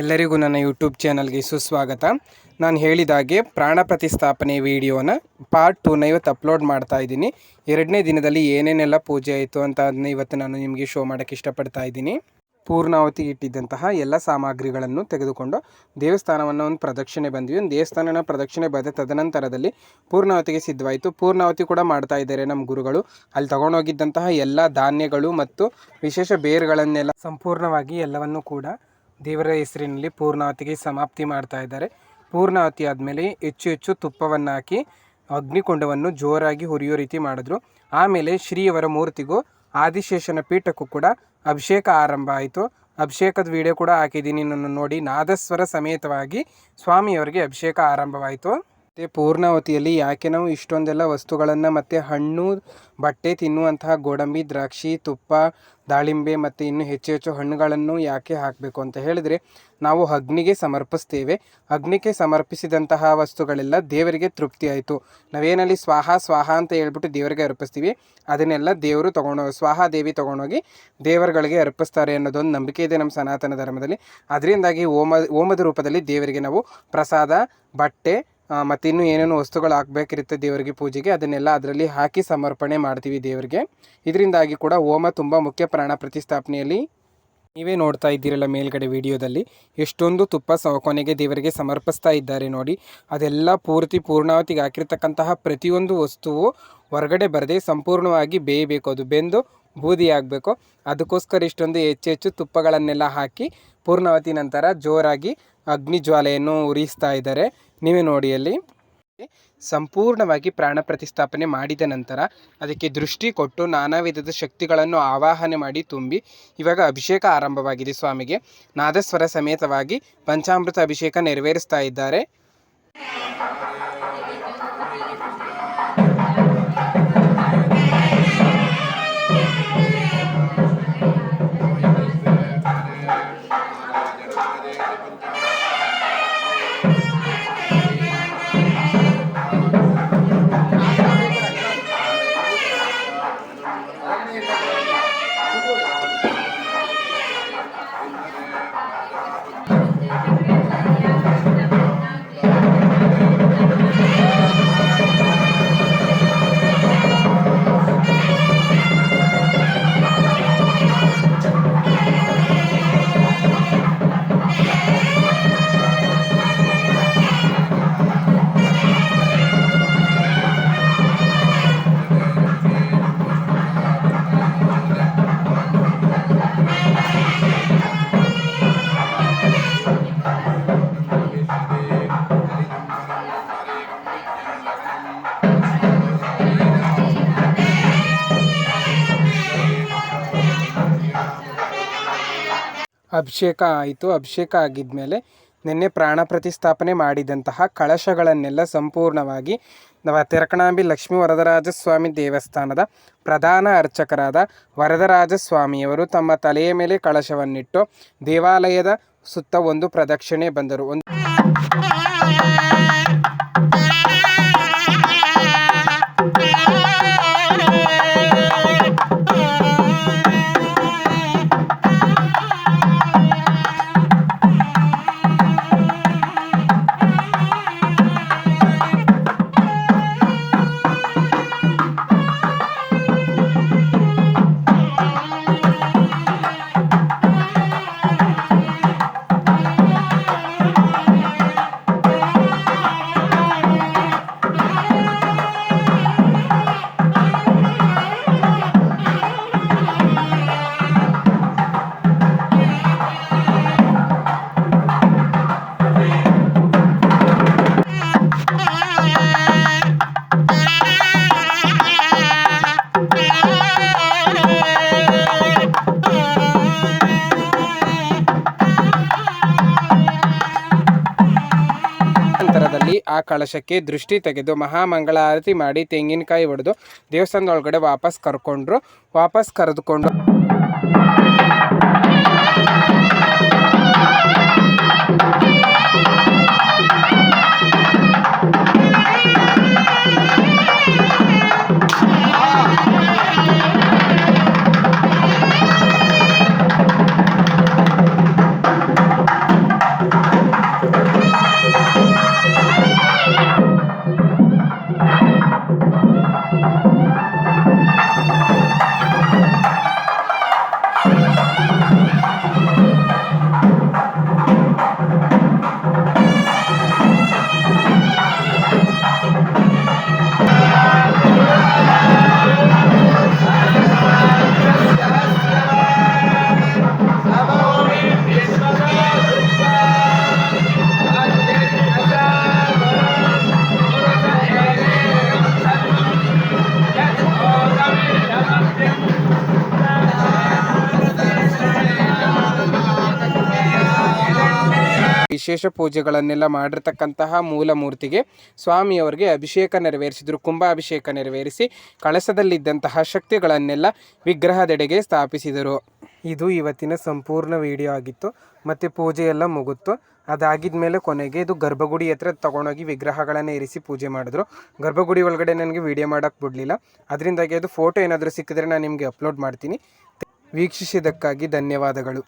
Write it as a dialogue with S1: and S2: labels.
S1: ಎಲ್ಲರಿಗೂ ನನ್ನ ಯೂಟ್ಯೂಬ್ ಚಾನಲ್ಗೆ ಸುಸ್ವಾಗತ. ನಾನು ಹೇಳಿದಾಗೆ ಪ್ರಾಣ ಪ್ರತಿಸ್ಥಾಪನೆ ವಿಡಿಯೋನ ಪಾರ್ಟ್ ಟೂನ ಇವತ್ತು ಅಪ್ಲೋಡ್ ಮಾಡ್ತಾ ಇದ್ದೀನಿ. ಎರಡನೇ ದಿನದಲ್ಲಿ ಏನೇನೆಲ್ಲ ಪೂಜೆ ಆಯಿತು ಅಂತ ಅದನ್ನ ಇವತ್ತು ನಾನು ನಿಮಗೆ ಶೋ ಮಾಡೋಕ್ಕೆ ಇಷ್ಟಪಡ್ತಾ ಇದ್ದೀನಿ. ಪೂರ್ಣಾವತಿ ಇಟ್ಟಿದ್ದಂತಹ ಎಲ್ಲ ಸಾಮಗ್ರಿಗಳನ್ನು ತೆಗೆದುಕೊಂಡು ದೇವಸ್ಥಾನವನ್ನು ಒಂದು ಪ್ರದಕ್ಷಿಣೆ ಬಂದ್ವಿ. ಒಂದು ದೇವಸ್ಥಾನನ ಪ್ರದಕ್ಷಿಣೆ ಬಂದ ತದನಂತರದಲ್ಲಿ ಪೂರ್ಣಾವತಿಗೆ ಸಿದ್ಧವಾಯಿತು. ಪೂರ್ಣಾವತಿ ಕೂಡ ಮಾಡ್ತಾ ಇದ್ದಾರೆ ನಮ್ಮ ಗುರುಗಳು. ಅಲ್ಲಿ ತಗೊಂಡೋಗಿದ್ದಂತಹ ಎಲ್ಲ ಧಾನ್ಯಗಳು ಮತ್ತು ವಿಶೇಷ ಬೇರುಗಳನ್ನೆಲ್ಲ ಸಂಪೂರ್ಣವಾಗಿ ಎಲ್ಲವನ್ನು ಕೂಡ ದೇವರ ಹೆಸರಿನಲ್ಲಿ ಪೂರ್ಣಾವತಿಗೆ ಸಮಾಪ್ತಿ ಮಾಡ್ತಾ ಇದ್ದಾರೆ. ಪೂರ್ಣಾವತಿ ಆದಮೇಲೆ ಹೆಚ್ಚು ಹೆಚ್ಚು ತುಪ್ಪವನ್ನು ಹಾಕಿ ಅಗ್ನಿಕೊಂಡವನ್ನು ಜೋರಾಗಿ ಹುರಿಯೋ ರೀತಿ ಮಾಡಿದ್ರು. ಆಮೇಲೆ ಶ್ರೀಯವರ ಮೂರ್ತಿಗೂ ಆದಿಶೇಷನ ಪೀಠಕ್ಕೂ ಕೂಡ ಅಭಿಷೇಕ ಆರಂಭ ಆಯಿತು. ಅಭಿಷೇಕದ ವಿಡಿಯೋ ಕೂಡ ಹಾಕಿದ್ದೀನಿ. ನಾನು ನೋಡಿ ನಾದಸ್ವರ ಸಮೇತವಾಗಿ ಸ್ವಾಮಿಯವರಿಗೆ ಅಭಿಷೇಕ ಆರಂಭವಾಯಿತು. ಮತ್ತು ಪೂರ್ಣಾವತಿಯಲ್ಲಿ ಯಾಕೆ ನಾವು ಇಷ್ಟೊಂದೆಲ್ಲ ವಸ್ತುಗಳನ್ನು ಮತ್ತು ಹಣ್ಣು, ಬಟ್ಟೆ ತಿನ್ನುವಂತಹ ಗೋಡಂಬಿ, ದ್ರಾಕ್ಷಿ, ತುಪ್ಪ, ದಾಳಿಂಬೆ ಮತ್ತು ಇನ್ನು ಹೆಚ್ಚು ಹೆಚ್ಚು ಹಣ್ಣುಗಳನ್ನು ಯಾಕೆ ಹಾಕಬೇಕು ಅಂತ ಹೇಳಿದರೆ ನಾವು ಅಗ್ನಿಗೆ ಸಮರ್ಪಿಸ್ತೇವೆ. ಅಗ್ನಿಗೆ ಸಮರ್ಪಿಸಿದಂತಹ ವಸ್ತುಗಳೆಲ್ಲ ದೇವರಿಗೆ ತೃಪ್ತಿ ಆಯಿತು. ನಾವೇನಲ್ಲಿ ಸ್ವಾಹ ಸ್ವಾಹ ಅಂತ ಹೇಳ್ಬಿಟ್ಟು ದೇವರಿಗೆ ಅರ್ಪಿಸ್ತೀವಿ. ಅದನ್ನೆಲ್ಲ ದೇವರು ತೊಗೊಂಡು, ಸ್ವಾಹ ದೇವಿ ತೊಗೊಂಡೋಗಿ ದೇವರುಗಳಿಗೆ ಅರ್ಪಿಸ್ತಾರೆ ಅನ್ನೋದೊಂದು ನಂಬಿಕೆ ಇದೆ ನಮ್ಮ ಸನಾತನ ಧರ್ಮದಲ್ಲಿ. ಅದರಿಂದಾಗಿ ಓಮ, ಓಮದ ರೂಪದಲ್ಲಿ ದೇವರಿಗೆ ನಾವು ಪ್ರಸಾದ, ಬಟ್ಟೆ ಮತ್ತು ಇನ್ನೂ ಏನೇನು ವಸ್ತುಗಳು ಹಾಕಬೇಕಿರುತ್ತೆ ದೇವರಿಗೆ ಪೂಜೆಗೆ, ಅದನ್ನೆಲ್ಲ ಅದರಲ್ಲಿ ಹಾಕಿ ಸಮರ್ಪಣೆ ಮಾಡ್ತೀವಿ ದೇವರಿಗೆ. ಇದರಿಂದಾಗಿ ಕೂಡ ಹೋಮ ತುಂಬ ಮುಖ್ಯ ಪ್ರಾಣ ಪ್ರತಿಷ್ಠಾಪನೆಯಲ್ಲಿ ನೀವೇ ನೋಡ್ತಾ ಇದ್ದೀರಲ್ಲ ಮೇಲ್ಗಡೆ ವಿಡಿಯೋದಲ್ಲಿ. ಎಷ್ಟೊಂದು ತುಪ್ಪ ಸ ಕೊನೆಗೆ ದೇವರಿಗೆ ಸಮರ್ಪಿಸ್ತಾ ಇದ್ದಾರೆ ನೋಡಿ. ಅದೆಲ್ಲ ಪೂರ್ತಿ ಪೂರ್ಣಾವತಿಗೆ ಹಾಕಿರ್ತಕ್ಕಂತಹ ಪ್ರತಿಯೊಂದು ವಸ್ತುವು ಹೊರಗಡೆ ಬರದೆ ಸಂಪೂರ್ಣವಾಗಿ ಬೇಯಬೇಕು. ಅದು ಬೆಂದು ಬೂದಿ ಆಗಬೇಕು. ಅದಕ್ಕೋಸ್ಕರ ಇಷ್ಟೊಂದು ಹೆಚ್ಚು ಹೆಚ್ಚು ತುಪ್ಪಗಳನ್ನೆಲ್ಲ ಹಾಕಿ ಪೂರ್ಣಾವತಿ ನಂತರ ಜೋರಾಗಿ ಅಗ್ನಿ ಜ್ವಾಲೆಯನ್ನು ಉರಿಸ್ತಾ ಇದ್ದಾರೆ. ನೀವೇ ನೋಡಿ ಅಲ್ಲಿ. ಸಂಪೂರ್ಣವಾಗಿ ಪ್ರಾಣ ಪ್ರತಿಷ್ಠಾಪನೆ ಮಾಡಿದ ನಂತರ ಅದಕ್ಕೆ ದೃಷ್ಟಿ ಕೊಟ್ಟು ನಾನಾ ವಿಧದ ಶಕ್ತಿಗಳನ್ನು ಆವಾಹನೆ ಮಾಡಿ ತುಂಬಿ ಇವಾಗ ಅಭಿಷೇಕ ಆರಂಭವಾಗಿದೆ ಸ್ವಾಮಿಗೆ. ನಾದಸ್ವರ ಸಮೇತವಾಗಿ ಪಂಚಾಮೃತ ಅಭಿಷೇಕ ನೆರವೇರಿಸ್ತಾ ಇದ್ದಾರೆ. ಅಭಿಷೇಕ ಆಯಿತು. ಅಭಿಷೇಕ ಆಗಿದ್ಮೇಲೆ ನಿನ್ನೆ ಪ್ರಾಣ ಪ್ರತಿಷ್ಠಾಪನೆ ಮಾಡಿದಂತಹ ಕಳಶಗಳನ್ನೆಲ್ಲ ಸಂಪೂರ್ಣವಾಗಿ ನವ ತೆರಕಣಾಂಬಿ ಲಕ್ಷ್ಮೀ ವರದರಾಜ ಸ್ವಾಮಿ ದೇವಸ್ಥಾನದ ಪ್ರಧಾನ ಅರ್ಚಕರಾದ ವರದರಾಜ ಸ್ವಾಮಿಯವರು ತಮ್ಮ ತಲೆಯ ಮೇಲೆ ಕಳಶವನ್ನಿಟ್ಟು ದೇವಾಲಯದ ಸುತ್ತ ಒಂದು ಪ್ರದಕ್ಷಿಣೆ ಬಂದರು. ಒಂದು ನಂತರದಲ್ಲಿ ಆ ಕಳಶಕ್ಕೆ ದೃಷ್ಟಿ ತೆಗೆದು ಮಹಾಮಂಗಳಾರತಿ ಮಾಡಿ ತೆಂಗಿನಕಾಯಿ ಹೊಡೆದು ದೇವಸ್ಥಾನದೊಳಗಡೆ ವಾಪಸ್ ಕರ್ಕೊಂಡ್ರು. ವಾಪಸ್ ಕರೆದುಕೊಂಡು ವಿಶೇಷ ಪೂಜೆಗಳನ್ನೆಲ್ಲ ಮಾಡಿರ್ತಕ್ಕಂತಹ ಮೂಲ ಮೂರ್ತಿಗೆ ಸ್ವಾಮಿಯವರಿಗೆ ಅಭಿಷೇಕ ನೆರವೇರಿಸಿದರು, ಕುಂಭಾಭಿಷೇಕ ನೆರವೇರಿಸಿ ಕಳಸದಲ್ಲಿದ್ದಂತಹ ಶಕ್ತಿಗಳನ್ನೆಲ್ಲ ವಿಗ್ರಹದೆಡೆಗೆ ಸ್ಥಾಪಿಸಿದರು. ಇದು ಇವತ್ತಿನ ಸಂಪೂರ್ಣ ವಿಡಿಯೋ ಆಗಿತ್ತು. ಮತ್ತು ಪೂಜೆ ಎಲ್ಲ ಮುಗಿತು ಅದಾಗಿದ ಮೇಲೆ ಕೊನೆಗೆ ಇದು ಗರ್ಭಗುಡಿ ಹತ್ರ ತೊಗೊಂಡೋಗಿ ವಿಗ್ರಹಗಳನ್ನು ಇರಿಸಿ ಪೂಜೆ ಮಾಡಿದ್ರು. ಗರ್ಭಗುಡಿ ಒಳಗಡೆ ನನಗೆ ವಿಡಿಯೋ ಮಾಡೋಕ್ಕೆ ಬಿಡಲಿಲ್ಲ. ಅದರಿಂದಾಗಿ ಅದು ಫೋಟೋ ಏನಾದರೂ ಸಿಕ್ಕಿದ್ರೆ ನಾನು ನಿಮಗೆ ಅಪ್ಲೋಡ್ ಮಾಡ್ತೀನಿ. ವೀಕ್ಷಿಸಿದ್ದಕ್ಕಾಗಿ ಧನ್ಯವಾದಗಳು.